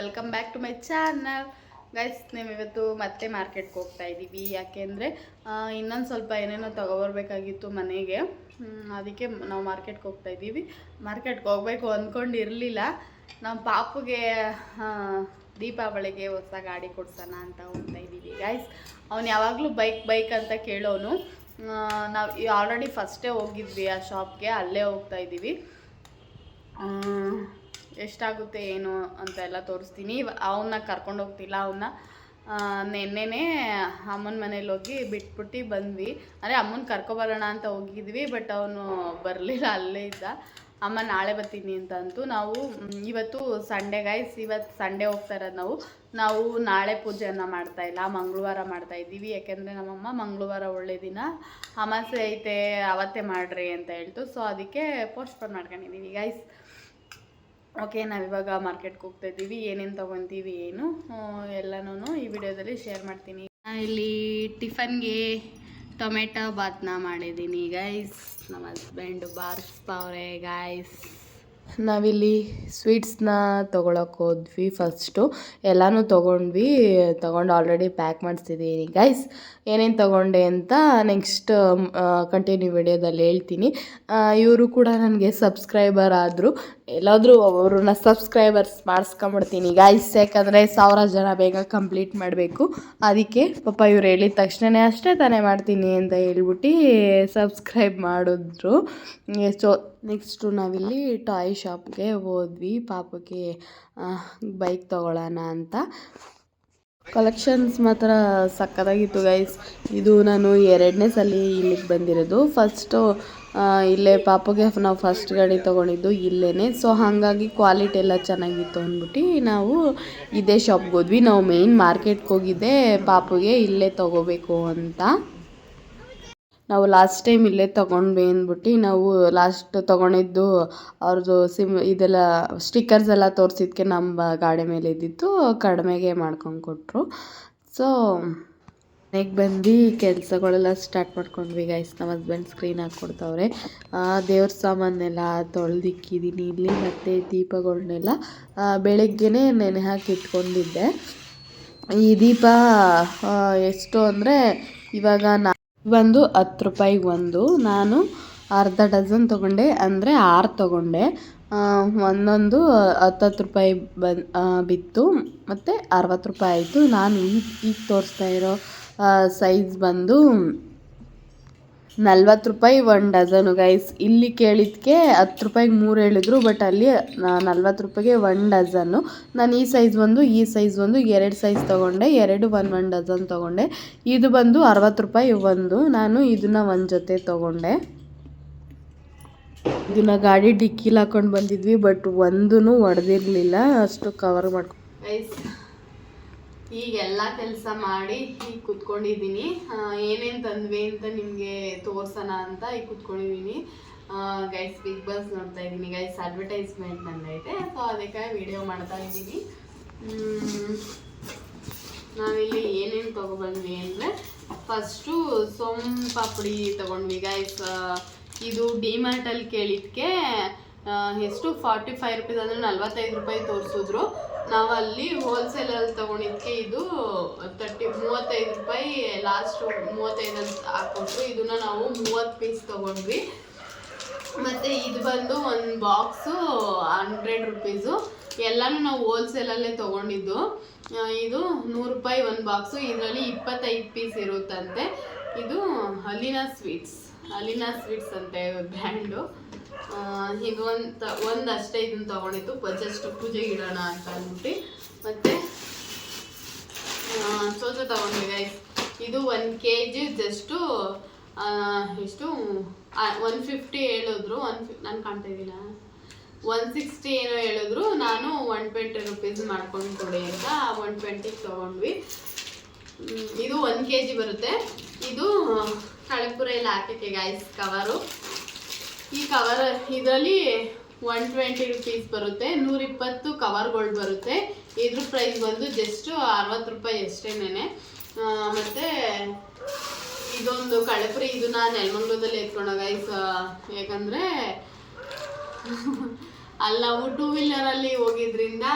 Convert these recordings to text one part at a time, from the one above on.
Welcome back to my channel guys ಇವತ್ತು ಮತ್ತೆ ಮಾರ್ಕೆಟ್ಗೆ ಹೋಗ್ತಾ ಇದ್ದೀವಿ ಯಾಕೆಂದರೆ ಇನ್ನೊಂದು ಸ್ವಲ್ಪ ಏನೇನೋ ತೊಗೊಬರ್ಬೇಕಾಗಿತ್ತು ಮನೆಗೆ. ಅದಕ್ಕೆ ನಾವು ಮಾರ್ಕೆಟ್ಗೆ ಹೋಗ್ತಾ ಇದ್ದೀವಿ ಮಾರ್ಕೆಟ್ಗೆ ಹೋಗ್ಬೇಕು ಅಂದ್ಕೊಂಡಿರಲಿಲ್ಲ ನಮ್ಮ ಪಾಪುಗೆ ದೀಪಾವಳಿಗೆ ಹೊಸ ಗಾಡಿ ಕೊಡ್ಸೋಣ ಅಂತ ಹೋಗ್ತಾ ಇದ್ದೀವಿ ಗೈಸ್ ಅವ್ನು ಯಾವಾಗಲೂ ಬೈಕ್ ಬೈಕ್ ಅಂತ ಕೇಳೋನು. ನಾವು ಆಲ್ರೆಡಿ ಫಸ್ಟೇ ಹೋಗಿದ್ವಿ ಆ ಶಾಪ್ಗೆ ಅಲ್ಲೇ ಹೋಗ್ತಾ ಇದ್ದೀವಿ ಎಷ್ಟಾಗುತ್ತೆ, ಏನು ಅಂತ ಎಲ್ಲ ತೋರಿಸ್ತೀನಿ. ಅವನ್ನ ಕರ್ಕೊಂಡು ಹೋಗ್ತಿಲ್ಲ ಅವನ್ನ ನೆನ್ನೆನೇ ಅಮ್ಮನ ಮನೇಲಿ ಹೋಗಿ ಬಿಟ್ಬಿಟ್ಟು ಬಂದ್ವಿ. ಅಂದರೆ ಅಮ್ಮನ ಕರ್ಕೊಬರೋಣ ಅಂತ ಹೋಗಿದ್ವಿ, ಬಟ್ ಅವನು ಬರಲಿಲ್ಲ, ಅಲ್ಲೇ ಇದ್ದ. ಅಮ್ಮ ನಾಳೆ ಬರ್ತೀನಿ ಅಂತ ಅಂತು. ನಾವು ಇವತ್ತು ಸಂಡೇ ಗೈಸ್ ಇವತ್ತು ಸಂಡೇ ಹೋಗ್ತಾ ಇರೋದು ನಾವು. ನಾವು ನಾಳೆ ಪೂಜೆಯನ್ನು ಮಾಡ್ತಾ ಇಲ್ಲ, ಮಂಗಳವಾರ ಮಾಡ್ತಾ ಇದ್ದೀವಿ. ಯಾಕೆಂದರೆ ನಮ್ಮಮ್ಮ ಮಂಗಳವಾರ ಒಳ್ಳೆ ದಿನ. ಅಮಾಸೆ ಐತೆ, ಅವತ್ತೇ ಮಾಡ್ರಿ ಅಂತ ಹೇಳ್ತು. ಸೊ ಅದಕ್ಕೆ ಪೋಸ್ಟ್ಪೋನ್ ಮಾಡ್ಕೊಂಡಿದ್ದೀವಿ ಗೈಸ್ ಓಕೆ ನಾವಿವಾಗ ಮಾರ್ಕೆಟ್ಗೆ ಹೋಗ್ತಾ ಇದ್ದೀವಿ. ಏನೇನು ತೊಗೊತೀವಿ, ಏನು ಎಲ್ಲನೂ ಈ ವಿಡಿಯೋದಲ್ಲಿ ಶೇರ್ ಮಾಡ್ತೀನಿ. ಇಲ್ಲಿ ಟಿಫನ್ಗೆ ಟೊಮೆಟೊ, ಬಾತ್ನ ಮಾಡಿದ್ದೀನಿ ಗೈಸ್ ನಮ್ಮ ಹಸ್ಬೆಂಡು ಬಾರಿಸ್ತಾವ್ರೆ ಗಾಯ್ಸ್ ನಾವಿಲ್ಲಿ ಸ್ವೀಟ್ಸ್ನ ತೊಗೊಳಕ್ಕೆ ಹೋದ್ವಿ ಫಸ್ಟು ಎಲ್ಲನೂ ತೊಗೊಂಡ್ವಿ, ತೊಗೊಂಡು ಆಲ್ರೆಡಿ ಪ್ಯಾಕ್ ಮಾಡಿಸಿದ್ದೀನಿ ಗೈಸ್ ಏನೇನು ತೊಗೊಂಡೆ ಅಂತ ನೆಕ್ಸ್ಟ್ ಕಂಟಿನ್ಯೂ ವಿಡಿಯೋದಲ್ಲಿ ಹೇಳ್ತೀನಿ. ಇವರು ಕೂಡ ನನಗೆ ಸಬ್ಸ್ಕ್ರೈಬರ್ ಆದರು. ಎಲ್ಲಾದರೂ ಅವ್ರನ್ನ ಸಬ್ಸ್ಕ್ರೈಬರ್ಸ್ ಮಾಡಿಸ್ಕೊಂಬಿಡ್ತೀನಿ. ಗಾಯ್ಸ್ ಯಾಕಂದರೆ ಸಾವಿರ ಜನ ಬೇಗ ಕಂಪ್ಲೀಟ್ ಮಾಡಬೇಕು. ಅದಕ್ಕೆ ಪಾಪ ಇವ್ರು ಹೇಳಿದ ತಕ್ಷಣವೇ ಅಷ್ಟೇ ತಾನೇ ಮಾಡ್ತೀನಿ ಅಂತ ಹೇಳ್ಬಿಟ್ಟು ಸಬ್ಸ್ಕ್ರೈಬ್ ಮಾಡಿದ್ರು. ಸೊ ನೆಕ್ಸ್ಟು ನಾವಿಲ್ಲಿ ಟಾಯ್ ಶಾಪ್ಗೆ ಹೋದ್ವಿ. ಪಾಪಕ್ಕೆ ಬೈಕ್ ತೊಗೊಳ್ಳೋಣ ಅಂತ. ಕಲೆಕ್ಷನ್ಸ್ ಮಾತ್ರ ಸಕ್ಕತ್ತಾಗಿತ್ತು ಗೈಸ್ ಇದು ನಾನು ಎರಡನೇ ಸಲ ಇಲ್ಲಿಗೆ ಬಂದಿರೋದು. ಫಸ್ಟು ಇಲ್ಲೇ ಪಾಪುಗೆ ನಾವು ಫಸ್ಟ್ ಗಾಡಿ ತೊಗೊಂಡಿದ್ದು ಇಲ್ಲೇ ಸೊ ಹಾಗಾಗಿ ಕ್ವಾಲಿಟಿ ಎಲ್ಲ ಚೆನ್ನಾಗಿತ್ತು ಅಂದ್ಬಿಟ್ಟು ನಾವು ಇದೇ ಶಾಪ್ಗೆ ಹೋದ್ವಿ. ನಾವು ಮೇಯ್ನ್ ಮಾರ್ಕೆಟ್ಗೆ ಹೋಗಿದ್ದೆ. ಪಾಪುಗೆ ಇಲ್ಲೇ ತೊಗೋಬೇಕು ಅಂತ. ನಾವು ಲಾಸ್ಟ್ ಟೈಮ್ ಇಲ್ಲೇ ತೊಗೊಂಡ್ವಿ ಅಂದ್ಬಿಟ್ಟು ನಾವು ಲಾಸ್ಟ್ ತೊಗೊಂಡಿದ್ದು ಅವ್ರದ್ದು ಸಿಮ್ ಇದೆಲ್ಲ ಸ್ಟಿಕ್ಕರ್ಸ್ ಎಲ್ಲ ತೋರಿಸಿದ್ಕೆ ನಮ್ಮ ಗಾಡಿ ಮೇಲೆ ಇದ್ದಿತ್ತು. ಕಡಿಮೆಗೆ ಮಾಡ್ಕೊಂಡು ಕೊಟ್ಟರು ಸೊ ಮನೆಗೆ ಬಂದು ಕೆಲಸಗಳೆಲ್ಲ ಸ್ಟಾರ್ಟ್ ಮಾಡ್ಕೊಂಡ್ವಿ ಗೈಸ್ ನಮ್ಮ ಹಸ್ಬೆಂಡ್ ಸ್ಕ್ರೀನ್ ಹಾಕ್ಕೊಡ್ತವ್ರೆ ದೇವ್ರ ಸಾಮಾನೆಲ್ಲ ತೊಳೆದಿಕ್ಕಿದ್ದೀನಿ ಇಲ್ಲಿ ಮತ್ತು ದೀಪಗಳನ್ನೆಲ್ಲ ಬೆಳಗ್ಗೆನೇ ನೆನೆ ಹಾಕಿ ಇಟ್ಕೊಂಡಿದ್ದೆ. ಈ ದೀಪ ಎಷ್ಟು ಅಂದರೆ ಇವಾಗ ನಾ ಒಂದು ಹತ್ತು ರೂಪಾಯಿಗೆ ಒಂದು. ನಾನು ಅರ್ಧ ಡಜನ್ ತೊಗೊಂಡೆ, ಅಂದರೆ ಆರು ತೊಗೊಂಡೆ. ಒಂದೊಂದು ಹತ್ತತ್ತು ರೂಪಾಯಿ ಬನ್ ಬಿತ್ತು. ಮತ್ತು ಅರವತ್ತು ರೂಪಾಯಿ ಆಯಿತು. ನಾನು ಈಗ ಈಗ ತೋರಿಸ್ತಾ ಇರೋ ಸೈಜ್ ಬಂದು ನಲ್ವತ್ತು ರೂಪಾಯಿ ಒನ್ ಡಜನು ಗೈಸ್ ಇಲ್ಲಿ ಕೇಳಿದ್ದಕ್ಕೆ ಹತ್ತು ರೂಪಾಯಿಗೆ ಮೂರು ಹೇಳಿದ್ರು ಬಟ್ ಅಲ್ಲಿ ನಲ್ವತ್ತು ರೂಪಾಯಿಗೆ ಒನ್ ಡಜನ್ನು ನಾನು ಈ ಸೈಜ್ ಒಂದು, ಈ ಸೈಜ್ ಒಂದು, ಎರಡು ಸೈಜ್ ತೊಗೊಂಡೆ, ಎರಡು ಒನ್ ಒನ್ ಡಜನ್ ತೊಗೊಂಡೆ. ಇದು ಬಂದು ಅರವತ್ತು ರೂಪಾಯಿ ಒಂದು. ನಾನು ಇದನ್ನು ಒಂದು ಜೊತೆ ತೊಗೊಂಡೆ. ಇದನ್ನ ಗಾಡಿ ಡಿಕ್ಕಿಲಿ ಹಾಕೊಂಡು ಬಂದಿದ್ವಿ ಬಟ್ ಒಂದೂ ಒಡೆದಿರಲಿಲ್ಲ. ಅಷ್ಟು ಕವರ್ ಮಾಡ್ಕೊಂಡು ಈಗ ಎಲ್ಲ ಕೆಲಸ ಮಾಡಿ ಈಗ ಕುತ್ಕೊಂಡಿದ್ದೀನಿ. ಏನೇನು ತಂದ್ವಿ ಅಂತ ನಿಮಗೆ ತೋರ್ಸೋಣ ಅಂತ ಈಗ ಕುತ್ಕೊಂಡಿದ್ದೀನಿ. ಗೈಸ್ ಬಿಗ್ ಬಾಸ್ ನೋಡ್ತಾ ಇದ್ದೀನಿ. ಗೈಸ್ ಅಡ್ವರ್ಟೈಸ್ಮೆಂಟ್ ನಂದೈತೆ ಸೊ ಅದಕ್ಕೆ ವಿಡಿಯೋ ಮಾಡ್ತಾ ಇದ್ದೀನಿ. ನಾವಿಲ್ಲಿ ಏನೇನು ತೊಗೊಬಂದ್ವಿ ಅಂದರೆ ಫಸ್ಟು ಪಾಪಡಿ ತೊಗೊಂಡ್ವಿ ಗೈಸ್ ಇದು ಡಿಮಾರ್ಟಲ್ಲಿ ಕೇಳಿದ್ಕೆ ಆ, ಎಷ್ಟು? ಫಾರ್ಟಿ ಫೈವ್ ರುಪೀಸ್ ಅಂದರೆ ನಲ್ವತ್ತೈದು ರೂಪಾಯಿ ತೋರಿಸಿದ್ರು. ನಾವು ಅಲ್ಲಿ ಹೋಲ್ಸೇಲಲ್ಲಿ ತೊಗೊಂಡಿದ್ದಕ್ಕೆ ಇದು ತರ್ಟಿ, ಮೂವತ್ತೈದು ರೂಪಾಯಿ ಲಾಸ್ಟ್ ಮೂವತ್ತೈದು ಅಂತ ಹಾಕ್ಕೊಟ್ರು ಇದನ್ನ ನಾವು ಮೂವತ್ತು ಪೀಸ್ ತೊಗೊಂಡ್ವಿ. ಮತ್ತು ಇದು ಬಂದು ಒಂದು ಬಾಕ್ಸು ಹಂಡ್ರೆಡ್ ರುಪೀಸು ಎಲ್ಲನೂ ನಾವು ಹೋಲ್ಸೇಲಲ್ಲೇ ತೊಗೊಂಡಿದ್ದು. ಇದು ನೂರು ರೂಪಾಯಿ ಒಂದು ಬಾಕ್ಸು ಇದರಲ್ಲಿ ಇಪ್ಪತ್ತೈದು ಪೀಸ್ ಇರುತ್ತಂತೆ. ಇದು ಅಲಿನಾ ಸ್ವೀಟ್ಸ್ ಅಲಿನಾ ಸ್ವೀಟ್ಸ್ ಅಂತೆ ಬ್ರ್ಯಾಂಡು ಇದು ಒಂದು ಒಂದು ಅಷ್ಟೇ ಇದನ್ನು ತೊಗೊಂಡಿದ್ದು. ಜಸ್ಟ್ ಪೂಜೆಗೆ ಇಡೋಣ ಅಂತ ಅಂದ್ಬಿಟ್ಟು. ಮತ್ತು ಸೋಜು ತೊಗೊಂಡಿದೆ ಇದು ಒನ್ ಕೆ ಜಿ ಜಸ್ಟು ಎಷ್ಟು? ಒನ್ ಫಿಫ್ಟಿ ಹೇಳಿದ್ರು. ಒನ್ ಫಿಫ್ ನಾನು ಕಾಣ್ತಾ ಇದ್ದೀನ? ಒನ್ ಸಿಕ್ಸ್ಟಿ ಏನೋ ಹೇಳಿದ್ರು. ನಾನು ಒನ್ ಟ್ವೆಂಟಿ ರುಪೀಸ್ ಮಾಡ್ಕೊಂಡು ಕೊಡಿ ಅಂತ ಒನ್ ಟ್ವೆಂಟಿಗೆ ತೊಗೊಂಡ್ವಿ. ಇದು ಒನ್ ಕೆ ಜಿ ಬರುತ್ತೆ. ಇದು ಕಳಪುರ ಎಲ್ಲ ಹಾಕಕ್ಕೆ ಗಾಯ್ಸ್ ಕವರು ಈ ಕವರ್ ಇದರಲ್ಲಿ ಒನ್ ಟ್ವೆಂಟಿ ರುಪೀಸ್ ಬರುತ್ತೆ, ನೂರಿಪ್ಪತ್ತು ಕವರ್ಗಳು ಬರುತ್ತೆ. ಇದ್ರ ಪ್ರೈಸ್ ಬಂದು ಜಸ್ಟ್ ಅರವತ್ತು ರೂಪಾಯಿ ಅಷ್ಟೇನೆ ಮತ್ತು ಇದೊಂದು ನಾನು ನೆಲಮಂಗ್ಲದಲ್ಲಿ ಎತ್ಕೊಂಡೋಗ ಗೈಸ್ ಯಾಕಂದರೆ ಅಲ್ಲಿ ನಾವು ಟೂ ವೀಲರಲ್ಲಿ ಹೋಗಿದ್ರಿಂದ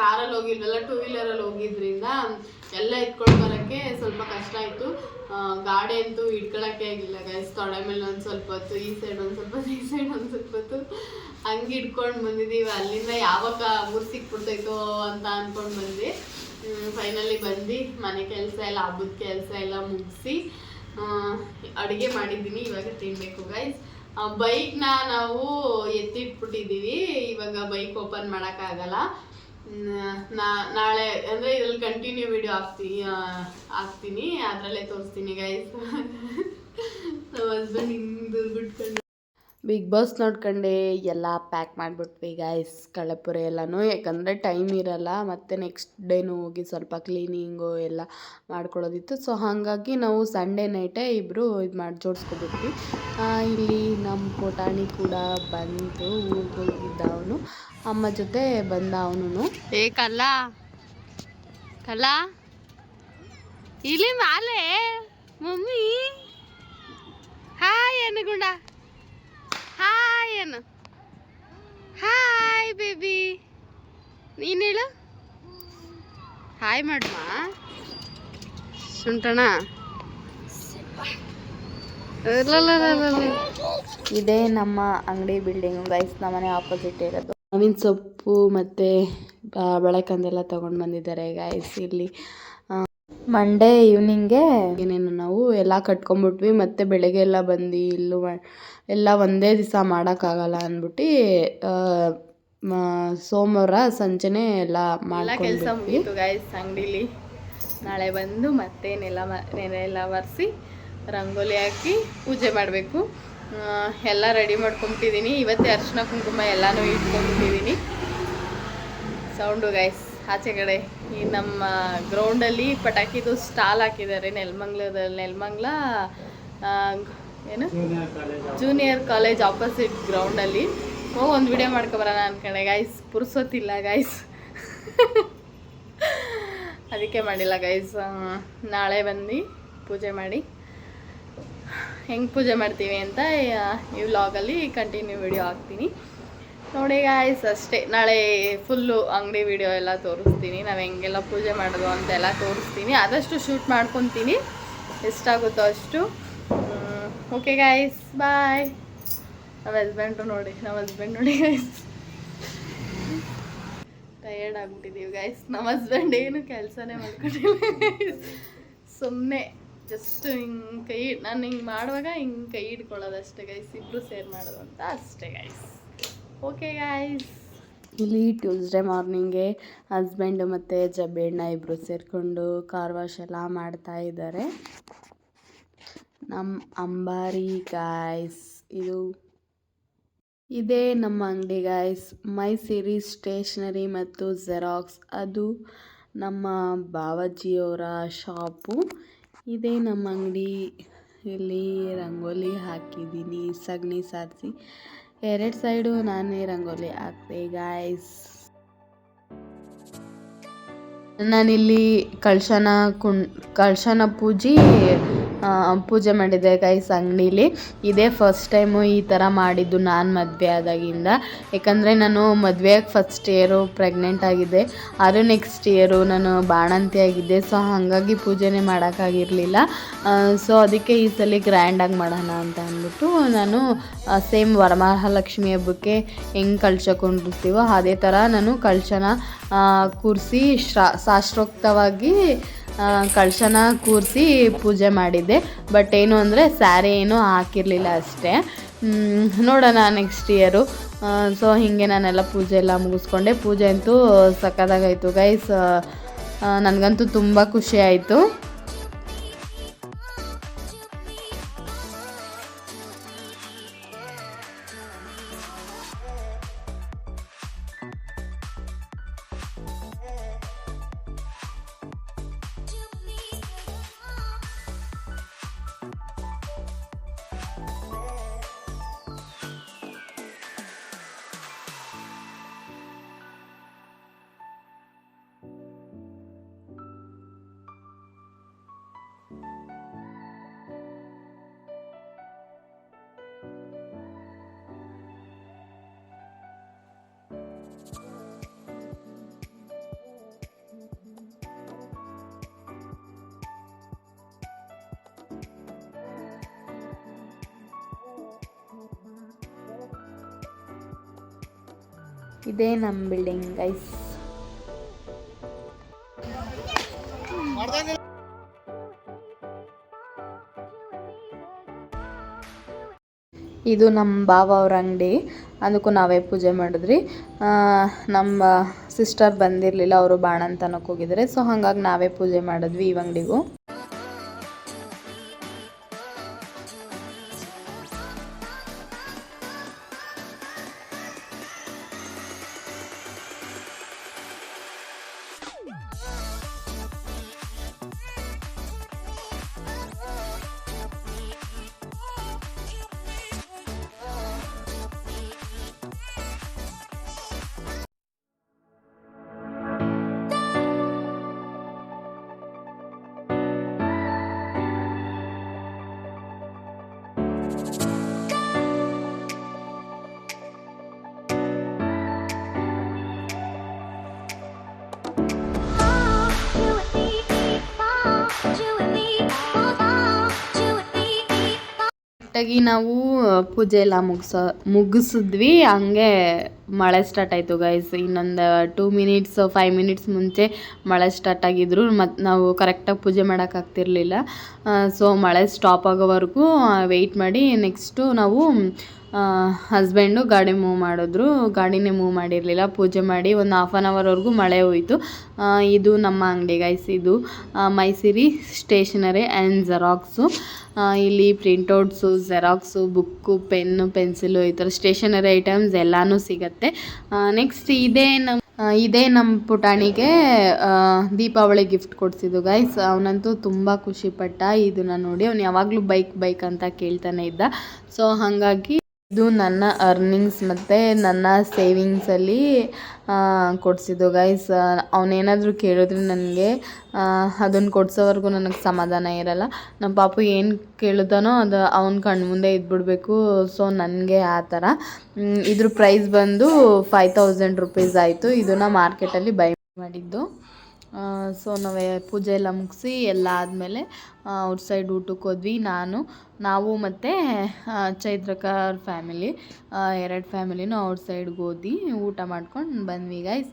ಕಾರಲ್ಲಿ ಹೋಗಿಲ್ವಲ್ಲ ಟೂ ವೀಲರಲ್ಲಿ ಹೋಗಿದ್ರಿಂದ ಎಲ್ಲ ಎತ್ಕೊಂಡು ಬರೋಕ್ಕೆ ಸ್ವಲ್ಪ ಕಷ್ಟ ಆಯಿತು. ಗಾಡಿ ಅಂತೂ ಇಟ್ಕೊಳಕ್ಕೆ ಆಗಿಲ್ಲ ಗೈಸ್ ತೊಡೆ ಮೇಲೆ ಒಂದು ಸ್ವಲ್ಪ ಹೊತ್ತು, ಈ ಸೈಡ್ ಒಂದು ಸ್ವಲ್ಪ ಈ ಸೈಡ್ ಒಂದು ಸ್ವಲ್ಪ ಹೊತ್ತು. ಹಂಗೆ ಇಟ್ಕೊಂಡು ಬಂದಿದ್ದೀವಿ ಅಲ್ಲಿಂದ ಯಾವಾಗ ಊರು ಅಂತ ಅಂದ್ಕೊಂಡು ಬಂದ್ವಿ. ಫೈನಲಿ ಬಂದು ಮನೆ ಕೆಲಸ ಎಲ್ಲ, ಹಬ್ಬದ ಕೆಲಸ ಎಲ್ಲ ಮುಗಿಸಿ ಅಡುಗೆ ಮಾಡಿದ್ದೀನಿ. ಇವಾಗ ತಿನ್ನಬೇಕು ಗೈಸ್ ಬೈಕ್ನ ನಾವು ಎತ್ತಿಟ್ಬಿಟ್ಟಿದ್ದೀವಿ. ಇವಾಗ ಬೈಕ್ ಓಪನ್ ಮಾಡೋಕ್ಕಾಗಲ್ಲ. ನ- ನಾ- ನಾಳೆ ಅಂದರೆ ಇದ್ರಲ್ಲಿ ಕಂಟಿನ್ಯೂ ವಿಡಿಯೋ ಹಾಕ್ತೀನಿ ಹಾಕ್ತೀನಿ. ಅದರಲ್ಲೇ ತೋರಿಸ್ತೀನಿ ಗೈಸ್ ನಮ್ಮ ಹಸ್ಬೆಂಡ್ ಹಿಂಗೆ ಬಿಟ್ಕೊಂಡು ಬಿಗ್ ಬಾಸ್ ನೋಡ್ಕೊಂಡೆ, ಎಲ್ಲ ಪ್ಯಾಕ್ ಮಾಡಿಬಿಟ್ವಿ ಗೈಸ್ ಕಳಪುರ ಎಲ್ಲನೂ. ಯಾಕಂದರೆ ಟೈಮ್ ಇರಲ್ಲ, ಮತ್ತು ನೆಕ್ಸ್ಟ್ ಡೇನೂ ಹೋಗಿ ಸ್ವಲ್ಪ ಕ್ಲೀನಿಂಗು ಎಲ್ಲ ಮಾಡ್ಕೊಳ್ಳೋದಿತ್ತು. ಸೊ ಹಾಗಾಗಿ ನಾವು ಸಂಡೇ ನೈಟೇ ಇಬ್ಬರು ಇದು ಮಾಡಿ, ಜೋಡಿಸ್ಕೊಬಿಟ್ವಿ. ಇಲ್ಲಿ ನಮ್ಮ ಪುಟಾಣಿ ಕೂಡ ಬಂತು ಊರಿಗೆ ಹೋಗಿದ್ದ ಅವನು ಅಮ್ಮ ಜೊತೆ ಬಂದ ಅವನು ಏ, ಕಲ್ಲ. ಇಲ್ಲಿ ಮಾಲೆ. ಮಮ್ಮಿ. ಹಾಯ್ ಅನ್ನಗುಂಡ ಹಾಯ್ ಅನ್ನ ಹಾಯ್ ಬೇಬಿ ನೀನು ಹೇಳು? ಹಾಯ್ ಮಾಡಮ್ಮ ಸುಂಟಣ. ಇದೇ ನಮ್ಮ ಅಂಗಡಿ ಬಿಲ್ಡಿಂಗ್ ಗೈಸ್ ನಮ್ಮನೆ ಆಪೋಸಿಟ್ ಇರೋದು. ಮಾವಿನ ಸೊಪ್ಪು ಮತ್ತು ಬೆಳಕಂದೆಲ್ಲ ತೊಗೊಂಡು ಬಂದಿದ್ದಾರೆ ಗೈಸ್ ಇಲ್ಲಿ ಮಂಡೇ ಈವ್ನಿಂಗೆ ಏನೇನು ನಾವು ಎಲ್ಲ ಕಟ್ಕೊಂಡ್ಬಿಟ್ವಿ ಮತ್ತು ಬೆಳಗ್ಗೆ ಎಲ್ಲ ಬಂದು ಇಲ್ಲೂ ಮಾ- ಎಲ್ಲ ಒಂದೇ ದಿವಸ ಮಾಡೋಕ್ಕಾಗಲ್ಲ ಅಂದ್ಬಿಟ್ಟು ಸೋಮವಾರ ಸಂಜೆನೇ ಎಲ್ಲ ಕೆಲಸ ಮುಗೀತು ಗಾಯ್ಸ್ ಅಂಗಡಿಲಿ. ನಾಳೆ ಬಂದು ಮತ್ತೆ ನೆಲ ನೆನೆ ನೆಲ ಎಲ್ಲ ಒರೆಸಿ ರಂಗೋಲಿ ಹಾಕಿ ಪೂಜೆ ಮಾಡಬೇಕು. ಎಲ್ಲ ರೆಡಿ ಮಾಡ್ಕೊಂಬಿಟ್ಟಿದ್ದೀನಿ ಇವತ್ತೇ ಅರ್ಶಿನ ಕುಂಕುಮ ಎಲ್ಲನೂ ಇಟ್ಕೊಂಡ್ಬಿಟ್ಟಿದ್ದೀನಿ ಸೌಂಡು ಗೈಸ್ ಆಚೆ ಕಡೆ ಈ ನಮ್ಮ ಗ್ರೌಂಡಲ್ಲಿ ಪಟಾಕಿದು ಸ್ಟಾಲ್ ಹಾಕಿದ್ದಾರೆ ನೆಲಮಂಗ್ಲದಲ್ಲಿ. ನೆಲಮಂಗ್ಲ ಏನು? ಜೂನಿಯರ್ ಕಾಲೇಜ್ ಆಪೋಸಿಟ್ ಗ್ರೌಂಡಲ್ಲಿ ಹೋಗಿ ಒಂದು ವಿಡಿಯೋ ಮಾಡ್ಕೊಬರೋಣ ಅನ್ಕೊಂಡೆ. ಗೈಸ್ ಪುರ್ಸೋತಿಲ್ಲ ಗೈಸ್ ಅದಕ್ಕೆ ಮಾಡಿಲ್ಲ ಗೈಸ್ ನಾಳೆ ಬಂದು ಪೂಜೆ ಮಾಡಿ. ಹೆಂಗೆ ಪೂಜೆ ಮಾಡ್ತೀವಿ ಅಂತ ಈ ವ್ಲಾಗಲ್ಲಿ ಕಂಟಿನ್ಯೂ ವಿಡಿಯೋ ಹಾಕ್ತೀನಿ. ನೋಡಿ ಗಾಯ್ಸ್ ಅಷ್ಟೇ. ನಾಳೆ ಫುಲ್ಲು ಅಂಗಡಿ ವಿಡಿಯೋ ಎಲ್ಲ ತೋರಿಸ್ತೀನಿ. ನಾವು ಹೆಂಗೆಲ್ಲ ಪೂಜೆ ಮಾಡೋದು ಅಂತೆಲ್ಲ ತೋರಿಸ್ತೀನಿ. ಆದಷ್ಟು ಶೂಟ್ ಮಾಡ್ಕೊತೀನಿ. ಎಷ್ಟಾಗುತ್ತೋ ಅಷ್ಟು. ಓಕೆ ಗಾಯ್ಸ್ ಬಾಯ್ ನಮ್ಮ ಹಸ್ಬೆಂಡು ನೋಡಿ ನಮ್ಮ ಹಸ್ಬೆಂಡ್ ನೋಡಿ ಗಾಯ್ಸ್ ಟಯರ್ಡ್ ಆಗ್ಬಿಟ್ಟಿದ್ದೀವಿ ಗಾಯ್ಸ್ ನಮ್ಮ ಹಸ್ಬೆಂಡ್ ಏನು ಕೆಲಸನೇ ಮಾಡ್ಕೊಂಡಿಲ್ಲ ಸುಮ್ಮನೆ ಜಸ್ಟ್ ಹಿಂಗೆ ಕೈ, ನಾನು ಹಿಂಗೆ ಮಾಡುವಾಗ ಹಿಂಗೆ ಕೈ ಹಿಡ್ಕೊಳ್ಳೋದು ಅಷ್ಟೇ ಗೈಸ್ ಇಬ್ಬರು ಸೇರ್ ಮಾಡೋದು ಅಂತ ಅಷ್ಟೇ ಗೈಸ್ ಓಕೆ ಗಾಯ್ಸ್ ಇಲ್ಲಿ ಟ್ಯೂಸ್ಡೇ ಮಾರ್ನಿಂಗೆ ಹಸ್ಬೆಂಡು ಮತ್ತು ಜಬೇಣ್ಣ ಇಬ್ಬರು ಸೇರಿಕೊಂಡು ಕಾರ್ ವಾಶ್ ಎಲ್ಲ ಮಾಡ್ತಾ ಇದ್ದಾರೆ. ನಮ್ಮ ಅಂಬಾರಿ ಗಾಯ್ಸ್ ಇದು ಇದೇ ನಮ್ಮ ಅಂಗಡಿ ಗಾಯ್ಸ್ ಮೈ ಸಿರೀಸ್ ಸ್ಟೇಷ್ನರಿ ಮತ್ತು ಜೆರಾಕ್ಸ್ ಅದು ನಮ್ಮ ಬಾವಾಜಿಯವರ ಶಾಪು. ಇದೇ ನಮ್ಮ ಅಂಗಡಿ. ಇಲ್ಲಿ ರಂಗೋಲಿ ಹಾಕಿದ್ದೀನಿ, ಸಗಣಿ ಸಾರಿಸಿ. ಎರಡು ಸೈಡು ನಾನೇ ರಂಗೋಲಿ ಹಾಕ್ತೆ ಗಾಯ್ಸ್ ನಾನಿಲ್ಲಿ ಕಳಶನ ಕುಣ್ ಕಳಶನ ಪೂಜಿ ಪೂಜೆ ಮಾಡಿದ್ದೆ ಗೈಸ್ ಅಂಗಡೀಲಿ. ಇದೇ ಫಸ್ಟ್ ಟೈಮು ಈ ಥರ ಮಾಡಿದ್ದು ನಾನು ಮದುವೆ ಆದಾಗಿಂದ. ಯಾಕಂದರೆ ನಾನು ಮದುವೆಯಾಗಿ ಫಸ್ಟ್ ಇಯರು ಪ್ರೆಗ್ನೆಂಟ್ ಆಗಿದ್ದೆ. ಅದು ನೆಕ್ಸ್ಟ್ ಇಯರು ನಾನು ಬಾಣಂತಿ ಆಗಿದ್ದೆ. ಸೊ ಹಾಗಾಗಿ ಪೂಜೆನೇ ಮಾಡೋಕ್ಕಾಗಿರಲಿಲ್ಲ. ಸೊ ಅದಕ್ಕೆ ಈ ಸಲ ಗ್ರ್ಯಾಂಡಾಗಿ ಮಾಡೋಣ ಅಂತ ಅಂದ್ಬಿಟ್ಟು ನಾನು ಸೇಮ್ ವರಮಹಾಲಕ್ಷ್ಮಿ ಹಬ್ಬಕ್ಕೆ ಹೆಂಗೆ ಕಳ್ಸಕೊಂಡಿರ್ತೀವೋ ಅದೇ ಥರ ನಾನು ಕಳಶನ ಕೂರಿಸಿ ಶಾಸ್ತ್ರೋಕ್ತವಾಗಿ ಕಳಶನ ಕೂರಿಸಿ ಪೂಜೆ ಮಾಡಿದ್ದೆ. ಬಟ್ ಏನು ಅಂದರೆ ಸ್ಯಾರಿ ಏನೂ ಹಾಕಿರಲಿಲ್ಲ ಅಷ್ಟೇ. ನೋಡೋಣ ನೆಕ್ಸ್ಟ್ ಇಯರು ಸೊ ಹೀಗೆ ನಾನೆಲ್ಲ ಪೂಜೆ ಎಲ್ಲ ಮುಗಿಸ್ಕೊಂಡೆ. ಪೂಜೆ ಅಂತೂ ಸಕ್ಕತ್ತಾಗಾಯಿತು ಗೈಸ್ ನನಗಂತೂ ತುಂಬ ಖುಷಿ ಆಯಿತು. ಇದೇ ನಮ್ಮ ಬಿಲ್ಡಿಂಗ್ ಗೈಸ್ ಇದು ನಮ್ಮ ಬಾವ ಅವ್ರ ಅಂಗಡಿ. ಅದಕ್ಕೂ ನಾವೇ ಪೂಜೆ ಮಾಡಿದ್ರಿ. ನಮ್ಮ ಸಿಸ್ಟರ್ ಬಂದಿರಲಿಲ್ಲ, ಅವರು ಬಾಣಂತನಕ್ಕೆ ತನಕ ಹೋಗಿದ್ದಾರೆ. ಸೊ ಹಾಗಾಗಿ ನಾವೇ ಪೂಜೆ ಮಾಡಿದ್ವಿ ಈ ಅಂಗಡಿಗೂ. ಕರೆಕ್ಟಾಗಿ ನಾವು ಪೂಜೆ ಎಲ್ಲ ಮುಗಿಸ, ಮುಗಿಸಿದ್ವಿ. ಹಂಗೆ ಮಳೆ ಸ್ಟಾರ್ಟ್ ಆಯಿತು ಗೈಸ್ ಇನ್ನೊಂದು ಟೂ ಮಿನಿಟ್ಸ್ ಫೈವ್ ಮಿನಿಟ್ಸ್ ಮುಂಚೆ ಮಳೆ ಸ್ಟಾರ್ಟ್ ಆಗಿದ್ರು. ಮತ್ತು ನಾವು ಕರೆಕ್ಟಾಗಿ ಪೂಜೆ ಮಾಡೋಕ್ಕಾಗ್ತಿರ್ಲಿಲ್ಲ ಸೊ ಮಳೆ ಸ್ಟಾಪ್ ಆಗೋವರೆಗೂ ವೆಯ್ಟ್ ಮಾಡಿ ನೆಕ್ಸ್ಟು ನಾವು ಹಸ್ಬೆಂಡು ಗಾಡಿ ಮೂವ್ ಮಾಡಿದ್ರು. ಗಾಡಿನೇ ಮೂವ್ ಮಾಡಿರಲಿಲ್ಲ. ಪೂಜೆ ಮಾಡಿ ಒಂದು ಹಾಫ್ ಆನ್ ಅವರ್ವರೆಗೂ ಮಳೆ ಹೋಯಿತು. ಇದು ನಮ್ಮ ಅಂಗಡಿ ಗೈಸ್ ಇದು ಮೈಸೂರಿ ಸ್ಟೇಷನರಿ ಆ್ಯಂಡ್ ಜೆರಾಕ್ಸು ಇಲ್ಲಿ printouts xerox book pen pencil ಈ ಥರ ಸ್ಟೇಷನರಿ ಐಟಮ್ಸ್ ಎಲ್ಲನೂ ಸಿಗತ್ತೆ. ನೆಕ್ಸ್ಟ್ ಇದೇ ನಮ್ಮ ಇದೇ ನಮ್ಮ ಪುಟಾಣಿಗೆ ದೀಪಾವಳಿ ಗಿಫ್ಟ್ ಕೊಡಿಸಿದ್ದು ಗೈಸ್ ಅವನಂತೂ ತುಂಬ ಖುಷಿಪಟ್ಟ ಇದನ್ನು ನೋಡಿ ಅವ್ನು ಯಾವಾಗಲೂ ಬೈಕ್ ಬೈಕ್ ಅಂತ ಕೇಳ್ತಾನೆ ಇದ್ದ. ಸೊ ಹಾಗಾಗಿ ಇದು ನನ್ನ ಅರ್ನಿಂಗ್ಸ್ ಮತ್ತು ನನ್ನ ಸೇವಿಂಗ್ಸಲ್ಲಿ ಕೊಡಿಸಿದ್ದು. ಗೈಸ್ ಅವನೇನಾದರೂ ಕೇಳಿದ್ರೆ ನನಗೆ ಅದನ್ನು ಕೊಡ್ಸೋವರೆಗೂ ನನಗೆ ಸಮಾಧಾನ ಇರಲ್ಲ. ನಮ್ಮ ಪಾಪು ಏನು ಕೇಳುತ್ತಾನೋ ಅದು ಅವ್ನ ಕಣ್ಣು ಮುಂದೆ ಇದ್ಬಿಡ್ಬೇಕು. ಸೊ ನನಗೆ ಆ ಥರ. ಇದ್ರ ಪ್ರೈಸ್ ಬಂದು ಫೈವ್ ತೌಸಂಡ್ ರುಪೀಸ್ ಆಯಿತು. ಇದನ್ನು ಮಾರ್ಕೆಟಲ್ಲಿ ಬೈ ಮಾಡಿದ್ದು. ಸೊ ನಾವೇ ಪೂಜೆ ಎಲ್ಲ ಮುಗಿಸಿ ಎಲ್ಲ ಆದಮೇಲೆ ಅವ್ರ ಸೈಡ್ ಊಟಕ್ಕೆ ಹೋದ್ವಿ ನಾನು ನಾವು ಮತ್ತು ಚೈತ್ರಕಾರ್ ಫ್ಯಾಮಿಲಿ ಎರಡು ಫ್ಯಾಮಿಲಿನೂ ಅವ್ರ ಸೈಡ್ಗೆ ಹೋದ್ವಿ ಊಟ ಮಾಡ್ಕೊಂಡು ಬಂದ್ವಿ ಗೈಸ್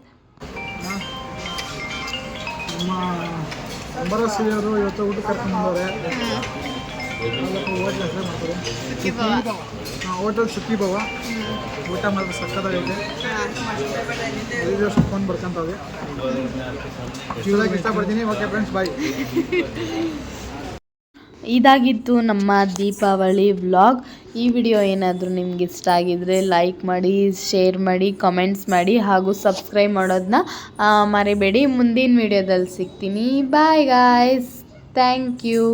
ಇವತ್ತು ಊಟ ಹೋಟೆಲ್ ಸುಖಿ ಭವ. ಊಟ ಮಾಡಿದ್ರೆ ಸಕ್ಕತ್ತಾಗೈತೆ ಫೋನ್ ಬರ್ಕೊಂತವೆ ಕೇಳಕ್ಕೆ ಇಷ್ಟಪಡ್ತೀನಿ. ಓಕೆ ಫ್ರೆಂಡ್ಸ್ ಬಾಯ್ ಇದಾಗಿತ್ತು ನಮ್ಮ ದೀಪಾವಳಿ ವ್ಲಾಗ್ ಈ ವಿಡಿಯೋ ಏನಾದರೂ ನಿಮ್ಗೆ ಇಷ್ಟ ಆಗಿದ್ರೆ ಲೈಕ್ ಮಾಡಿ ಶೇರ್ ಮಾಡಿ ಕಮೆಂಟ್ಸ್ ಮಾಡಿ ಹಾಗೂ ಸಬ್ಸ್ಕ್ರೈಬ್ ಮಾಡೋದನ್ನ ಮರಿಬೇಡಿ. ಮುಂದಿನ ವಿಡಿಯೋದಲ್ಲಿ ಸಿಗ್ತೀನಿ. Bye guys thank you